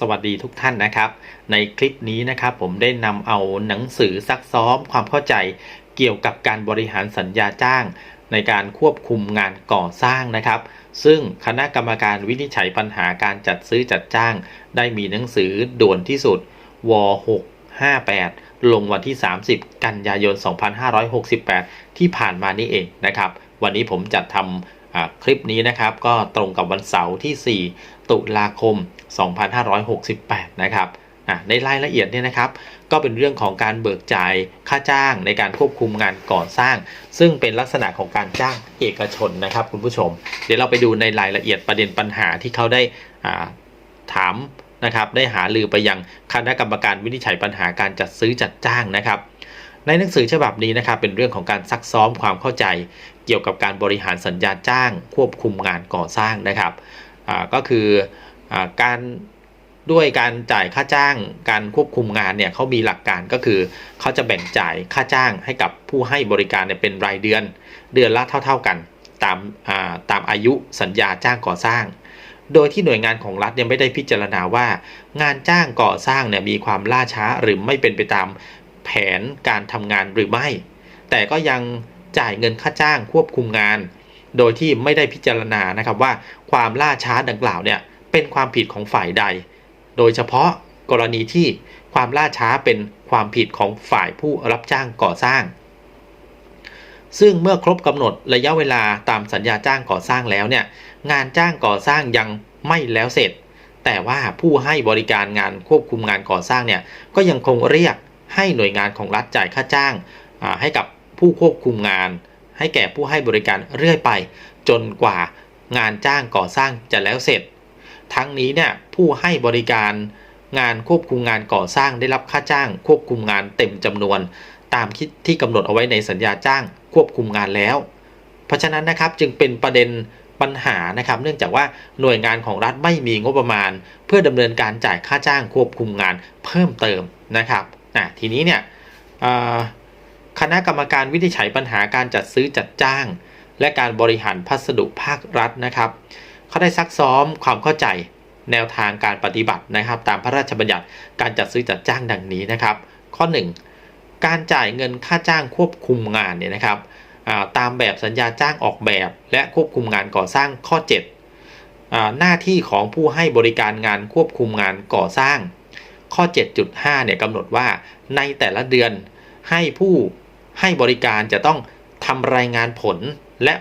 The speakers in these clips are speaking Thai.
สวัสดีทุกท่านนะครับ ในคลิปนี้นะครับผมได้นำเอาหนังสือซักซ้อมความเข้าใจเกี่ยวกับการบริหารสัญญาจ้าง ในการควบคุมงานก่อสร้างนะครับ ซึ่งคณะกรรมการวินิจฉัยปัญหาการจัดซื้อจัดจ้าง ได้มีหนังสือด่วนที่สุดว658 ลงวันที่ 30 กันยายน 2568 ที่ผ่านมานี่เองนะครับ วันนี้ผมจัดทำคลิปนี้นะครับก็ตรงกับวันเสาร์ที่ 4 ตุลาคม 2568 นะครับในรายละเอียดเนี่ยนะครับ ก็เป็นเรื่องของการเบิกจ่ายค่าจ้างในการควบคุมงานก่อสร้าง ซึ่งเป็นลักษณะของการจ้างเอกชนนะครับ คุณผู้ชม เดี๋ยวเราไปดูในรายละเอียดประเด็นปัญหาที่เขาได้าถามนะครับได้หาลือไปยังคณะกรรมการวินิจฉัยปัญหาการจัดซื้อจัดจ้างนะครับ ในหนังสือฉบับนี้นะครับเป็นเรื่องของการซักซ้อมความเข้าใจ เกี่ยวกับการบริหารสัญญาจ้าง ควบคุมงานก่อสร้างนะครับ ก็คืออการด้วยการจ่ายค่าจ้างการควบคุมงานเนี่ยเขามีหลักการก็คือเขาจะแบ่งจ่ายค่าจ้างให้กับผู้ให้บริการเนี่ยเป็นรายเดือน เดือนละเท่า ๆกันตามาตามอายุสัญญาจ้างก่อสร้าง โดยที่หน่วยงานของรัฐยังไม่ได้พิจารณาว่า งานจ้างก่อสร้างเนี่ยมีความล่าช้าหรือไม่เป็นไปตามแผนการทำงานหรือไม่ แต่ก็ยังจ่ายเงินค่าจ้างควบคุมงาน โดยที่ไม่ได้พิจารณานะครับว่าความล่าช้าดังกล่าวเนี่ยเป็นความผิดของฝ่ายใด โดยเฉพาะกรณีที่ความล่าช้าเป็นความผิดของฝ่ายผู้รับจ้างก่อสร้าง ซึ่งเมื่อครบกำหนดระยะเวลาตามสัญญาจ้างก่อสร้างแล้วเนี่ยงานจ้างก่อสร้างยังไม่แล้วเสร็จ แต่ว่าผู้ให้บริการงานควบคุมงานก่อสร้างเนี่ยก็ยังคงเรียกให้หน่วยงานของรัฐจ่ายค่าจ้างให้กับผู้ควบคุมงาน ให้แก่ผู้ให้บริการเรื่อยไป จนกว่างานจ้างก่อสร้างจะแล้วเสร็จ ทั้งนี้เนี่ยผู้ให้บริการงานควบคุมงานก่อสร้างได้รับค่าจ้าง ควบคุมงานเต็มจำนวน ตามที่กำหนดเอาไว้ในสัญญาจ้างควบคุมงานแล้ว เพราะฉะนั้นนะครับจึงเป็นประเด็นปัญหานะครับเนื่องจากว่าหน่วยงานของรัฐไม่มีงบประมาณ เพื่อดำเนินการจ่ายค่าจ้างควบคุมงานเพิ่มเติมนะครับอะทีนี้เนี่ย คณะกรรมการวินิจฉัยปัญหาการจัดซื้อจัดจ้าง และการบริหารพัสดุภาครัฐนะครับเขาได้ซักซ้อมความเข้าใจแนวทางการปฏิบัตินะครับ ตามพระราชบัญญัติการจัดซื้อจัดจ้างดังนี้นะครับ ข้อ 1 การจ่ายเงินค่าจ้างควบคุมงานเนี่ยนะครับาตามแบบสัญญาจ้างออกแบบ และควบคุมงานก่อสร้างข้อ 7 หน้าที่ของผู้ให้บริการงานควบคุมงานก่อสร้าง ข้อ 7.5เนี่ยกำหนดว่าในแต่ละเดือนให้ผู้ ให้บริการจะต้องทำรายงานผลและ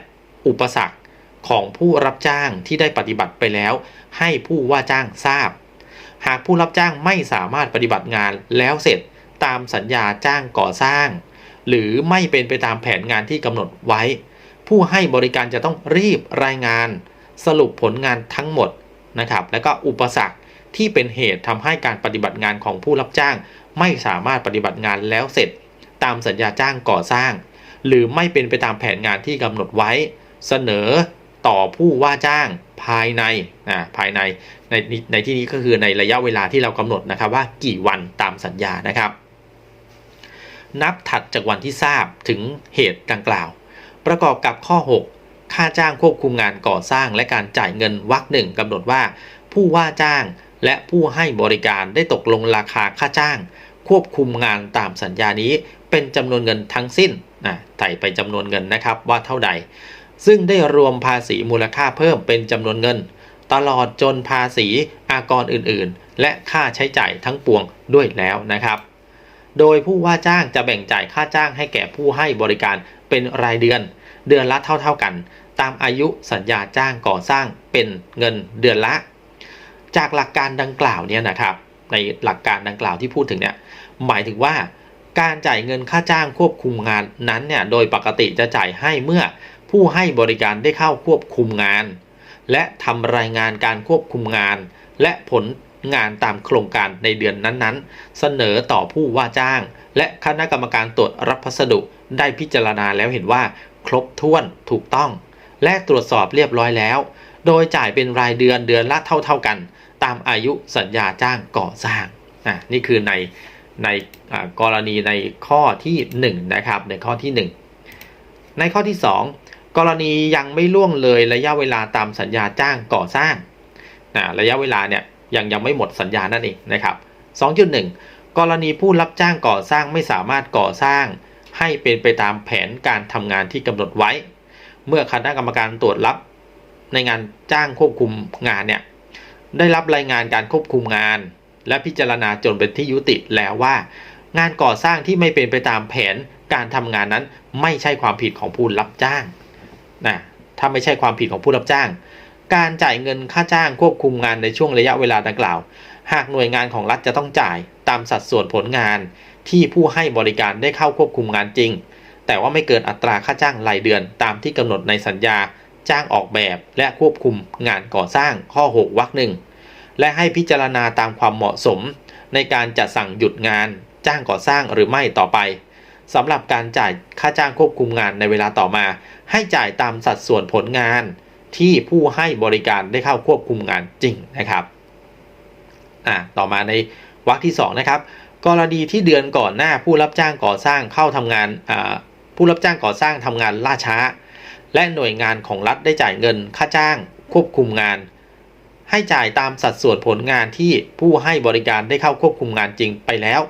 อุปสรรคของผู้รับจ้างที่ได้ปฏิบัติไปแล้ว ให้ผู้ว่าจ้างทราบ หากผู้รับจ้างไม่สามารถปฏิบัติงานแล้วเสร็จตามสัญญาจ้างก่อสร้าง หรือไม่เป็นไปตามแผนงานที่กำหนดไว้ ผู้ให้บริการจะต้องรีบรายงาน สรุปผลงานทั้งหมดนะครับ แล้วก็อุปสรรคที่เป็นเหตุทำให้การปฏิบัติงานของผู้รับจ้าง ไม่สามารถปฏิบัติงานแล้วเสร็จ ตามสัญญาจ้างก่อสร้าง หรือไม่เป็นไปตามแผนงานที่กำหนดไว้ เสนอต่อผู้ว่าจ้างภายในอ่าภายในในในที่นี้ก็คือในระยะเวลาที่เรากำหนดนะครับว่ากี่วันตามสัญญานะครับ นับถัดจากวันที่ทราบถึงเหตุดังกล่าว ประกอบกับข้อ 6 ค่าจ้างควบคุมงานก่อสร้างและการจ่ายเงินวรรคหนึ่งกำหนดว่า ผู้ว่าจ้างและผู้ให้บริการได้ตกลงราคาค่าจ้าง ควบคุมงานตามสัญญานี้เป็นจำนวนเงินทั้งสิ้นนะใส่ไปจำนวนเงินนะครับว่าเท่าใด ซึ่งได้รวมภาษีมูลค่าเพิ่มเป็นจำนวนเงิน ตลอดจนภาษีอากรอื่นๆ และค่าใช้จ่ายทั้งปวงด้วยแล้วนะครับ โดยผู้ว่าจ้างจะแบ่งจ่ายค่าจ้างให้แก่ผู้ให้บริการเป็นรายเดือน เดือนละเท่าๆกัน ตามอายุสัญญาจ้างก่อสร้างเป็นเงินเดือนละ จากหลักการดังกล่าวเนี่ยนะครับในหลักการดังกล่าวที่พูดถึงเนี่ย หมายถึงว่าการจ่ายเงินค่าจ้างควบคุมงานนั้นเนี่ยโดยปกติจะจ่ายให้เมื่อผู้ให้บริการได้เข้าควบคุมงาน และทำรายงานการควบคุมงาน และผลงานตามโครงการในเดือนนั้นๆ เสนอต่อผู้ว่าจ้าง และคณะกรรมการตรวจรับพัสดุได้พิจารณาแล้วเห็นว่า ครบถ้วนถูกต้อง และตรวจสอบเรียบร้อยแล้ว โดยจ่ายเป็นรายเดือนเดือนละเท่าๆกัน ตามอายุสัญญาจ้างก่อสร้างอะนี่คือใน ในกรณีในข้อที่1นะครับในข้อที่ 1 ในข้อที่ 2 กรณียังไม่ล่วงเลยระยะเวลาตามสัญญาจ้างก่อสร้างนะระยะเวลาเนี่ยยังยังไม่หมดสัญญานั่นเองนะครับ 2.1 กรณีผู้รับจ้างก่อสร้างไม่สามารถก่อสร้าง ให้เป็นไปตามแผนการทำงานที่กำหนดไว้ เมื่อคณะกรรมการตรวจรับในงานจ้างควบคุมงานเนี่ยได้รับรายงานการควบคุมงาน และพิจารณาจนเป็นที่ยุติแล้วว่า งานก่อสร้างที่ไม่เป็นไปตามแผนการทำงานนั้นไม่ใช่ความผิดของผู้รับจ้างนะถ้าไม่ใช่ความผิดของผู้รับจ้าง การจ่ายเงินค่าจ้างควบคุมงานในช่วงระยะเวลาดังกล่าว หากหน่วยงานของรัฐจะต้องจ่ายตามสัดส่วนผลงาน ที่ผู้ให้บริการได้เข้าควบคุมงานจริง แต่ว่าไม่เกินอัตราค่าจ้างรายเดือนตามที่กำหนดในสัญญาจ้างออกแบบและควบคุมงานก่อสร้างข้อ 6วรรคหนึ่ง และให้พิจารณาตามความเหมาะสม ในการจะสั่งหยุดงาน จ้างก่อสร้างหรือไม่ต่อไปสำหรับการจ่ายค่าจ้างควบคุมงานในเวลาต่อมา ให้จ่ายตามสัดส่วนผลงานที่ผู้ให้บริการได้เข้าควบคุมงานจริงนะครับอ่าต่อมาในวรรคที่2นะครับกรณีที่เดือนก่อนหน้าผู้รับจ้างก่อสร้างเข้าทำงานผู้รับจ้างก่อสร้างทำงานล่าช้า และหน่วยงานของรัฐได้จ่ายเงินค่าจ้างควบคุมงาน ให้จ่ายตามสัดส่วนผลงานที่ผู้ให้บริการได้เข้าควบคุมงานจริงไปแล้ว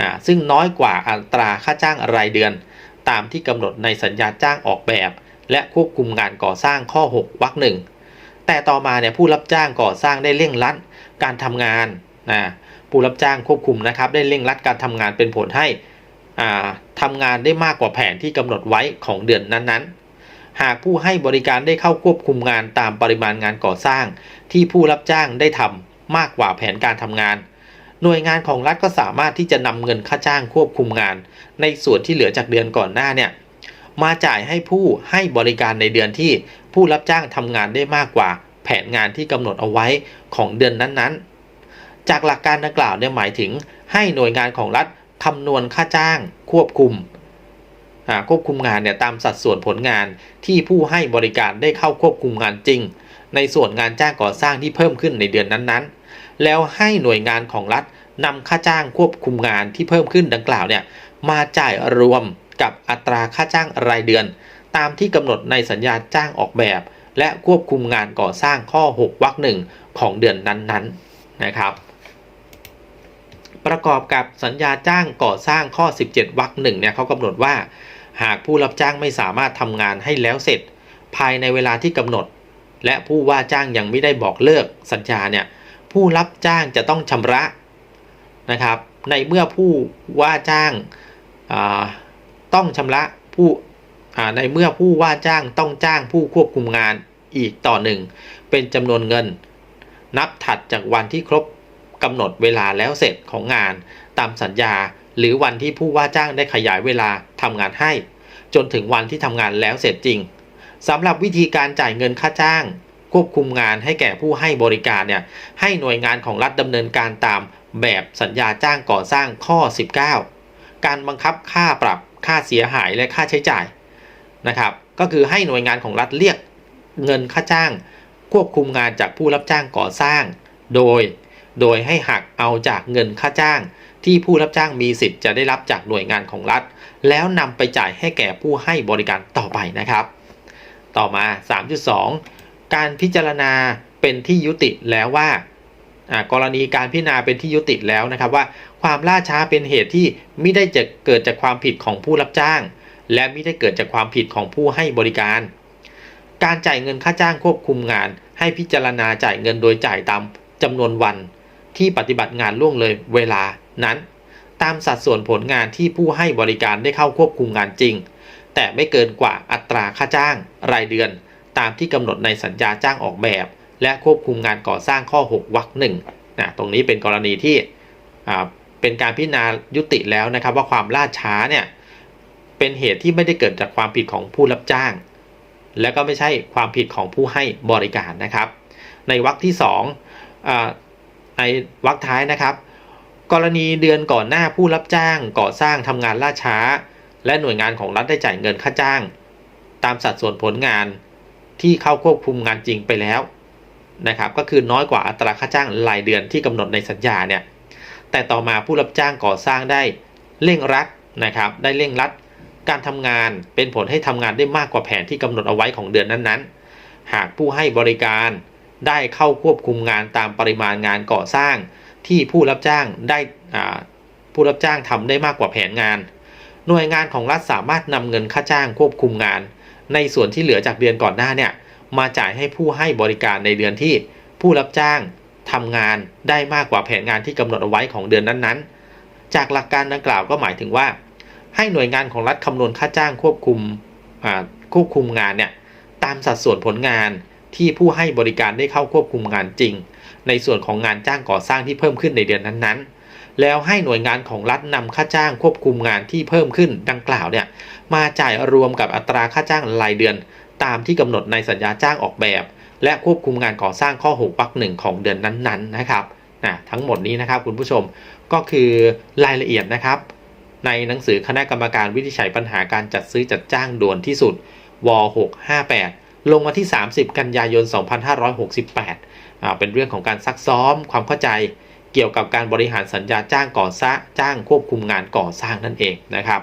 อ่าซึ่งน้อยกว่าอัตราค่าจ้างรายเดือน ตามที่กำหนดในสัญญาจ้างออกแบบ และควบคุมงานก่อสร้างข้อ 6วรรคหนึ่งแต่ต่อมาเนี่ยผู้รับจ้างก่อสร้างได้เร่งรัดการทำงานนะผู้รับจ้างควบคุมนะครับได้เร่งรัดการทำงานเป็นผลให้ทำงานได้มากกว่าแผนที่กำหนดไว้ของเดือนนั้นๆ หากผู้ให้บริการได้เข้าควบคุมงานตามปริมาณงานก่อสร้าง ที่ผู้รับจ้างได้ทำมากกว่าแผนการทำงาน หน่วยงานของรัฐก็สามารถที่จะนำเงินค่าจ้างควบคุมงาน ในส่วนที่เหลือจากเดือนก่อนหน้าเนี่ยมาจ่ายให้ผู้ให้บริการในเดือนที่ผู้รับจ้างทำงานได้มากกว่า แผนงานที่กำหนดเอาไว้ของเดือนนั้นๆ จากหลักการดังกล่าวเนี่ยหมายถึง ให้หน่วยงานของรัฐคำนวณค่าจ้าง ควบคุม ควบคุมงานเนี่ยตามสัดส่วนผลงานที่ผู้ให้บริการได้เข้าควบคุมงานจริง ในส่วนงานจ้างก่อสร้างที่เพิ่มขึ้นในเดือนนั้นๆ แล้วให้หน่วยงานของรัฐนำค่าจ้างควบคุมงานที่เพิ่มขึ้นดังกล่าวเนี่ยมาจ่ายรวมกับอัตราค่าจ้างรายเดือน ตามที่กำหนดในสัญญาจ้างออกแบบ และควบคุมงานก่อสร้างข้อ 6วรรคหนึ่งของเดือนนั้นๆนะครับ ประกอบกับสัญญาจ้างก่อสร้างข้อ 17วรรคหนึ่งเนี่ยเขากำหนดว่า หากผู้รับจ้างไม่สามารถทำงานให้แล้วเสร็จ ภายในเวลาที่กำหนด และผู้ว่าจ้างยังไม่ได้บอกเลิกสัญญาเนี่ยผู้รับจ้างจะต้องชำระนะครับ ในเมื่อผู้ว่าจ้างาต้องชำระผู้ในเมื่อผู้ว่าจ้างต้องจ้างผู้ควบคุมงานอีกต่อหนึ่งเป็นจำนวนเงิน นับถัดจากวันที่ครบกำหนดเวลาแล้วเสร็จของงานตามสัญญา หรือวันที่ผู้ว่าจ้างได้ขยายเวลาทำงานให้ จนถึงวันที่ทำงานแล้วเสร็จจริงสำหรับวิธีการจ่ายเงินค่าจ้าง ควบคุมงานให้แก่ผู้ให้บริการเนี่ยให้หน่วยงานของรัฐดำเนินการตามแบบสัญญาจ้างก่อสร้างข้อ 19 การบังคับค่าปรับค่าเสียหายและค่าใช้จ่ายนะครับ ก็คือให้หน่วยงานของรัฐเรียกเงินค่าจ้าง ควบคุมงานจากผู้รับจ้างก่อสร้าง โดย โดยให้หักเอาจากเงินค่าจ้าง ที่ผู้รับจ้างมีสิทธิ์จะได้รับจากหน่วยงานของรัฐ แล้วนำไปจ่ายให้แก่ผู้ให้บริการต่อไปนะครับ ต่อมา 3.2 การพิจารณาเป็นที่ยุติแล้วว่ากรณีการพิจารณาเป็นที่ยุติแล้วนะครับว่า ความล่าช้าเป็นเหตุที่ไม่ได้จะเกิดจากความผิดของผู้รับจ้าง และไม่ได้เกิดจากความผิดของผู้ให้บริการ การจ่ายเงินค่าจ้างควบคุมงาน ให้พิจารณาจ่ายเงินโดยจ่ายตามจำนวนวัน ที่ปฏิบัติงานล่วงเลยเวลา นั้น ตามสัดส่วนผลงานที่ผู้ให้บริการได้เข้าควบคุมงานจริง แต่ไม่เกินกว่าอัตราค่าจ้าง รายเดือน ตามที่กำหนดในสัญญาจ้างออกแบบ และควบคุมงานก่อสร้างข้อ 6วรรคหนึ่งนะตรงนี้เป็นกรณีที่เป็นการพิจารณายุติแล้วนะครับว่าความล่าช้าเนี่ยเป็นเหตุที่ไม่ได้เกิดจากความผิดของผู้รับจ้าง และก็ไม่ใช่ความผิดของผู้ให้บริการนะครับ ในวรรคที่2อในวรรคท้ายนะครับ กรณีเดือนก่อนหน้าผู้รับจ้างก่อสร้างทำงานล่าช้า และหน่วยงานของรัฐได้จ่ายเงินค่าจ้าง ตามสัดส่วนผลงานที่เข้าควบคุมงานจริงไปแล้วนะครับก็คือน้อยกว่าอัตราค่าจ้างรายเดือนที่กำหนดในสัญญาเนี่ยแต่ต่อมาผู้รับจ้างก่อสร้างได้เร่งรัดนะครับได้เร่งรัดการทำงานเป็นผลให้ทำงานได้มากกว่าแผนที่กำหนดเอาไว้ของเดือนนั้นๆ หากผู้ให้บริการได้เข้าควบคุมงานตามปริมาณงานก่อสร้าง ที่ผู้รับจ้างได้ผู้รับจ้างทำได้มากกว่าแผนงาน หน่วยงานของรัฐสามารถนำเงินค่าจ้างควบคุมงาน ในส่วนที่เหลือจากเดือนก่อนหน้าเนี่ยมาจ่ายให้ผู้ให้บริการในเดือนที่ผู้รับจ้างทำงานได้มากกว่าแผนงานที่กำหนดเอาไว้ของเดือนนั้นๆ จากหลักการดังกล่าวก็หมายถึงว่า ให้หน่วยงานของรัฐคำนวณค่าจ้างควบคุมควบคุมงานเนี่ยตามสัดส่วนผลงาน ที่ผู้ให้บริการได้เข้าควบคุมงานจริง ในส่วนของงานจ้างก่อสร้างที่เพิ่มขึ้นในเดือนนั้นๆ แล้วให้หน่วยงานของรัฐนำค่าจ้างควบคุมงานที่เพิ่มขึ้นดังกล่าวเนี่ยมาจ่ายรวมกับอัตราค่าจ้างรายเดือน ตามที่กำหนดในสัญญาจ้างออกแบบ และควบคุมงานก่อสร้างข้อ6วรรคหนึ่งของเดือนนั้นๆนะครับนะทั้งหมดนี้นะครับคุณผู้ชมก็คือรายละเอียดนะครับในหนังสือคณะกรรมการวินิจฉัยปัญหาการจัดซื้อจัดจ้างด่วนที่สุด ว 658 ลงวันที่ 30 กันยายน 2568อ่าเป็นเรื่องของการซักซ้อมความเข้าใจเกี่ยวกับการบริหารสัญญาจ้างก่อสร้างจ้างควบคุมงานก่อสร้างนั่นเองนะครับ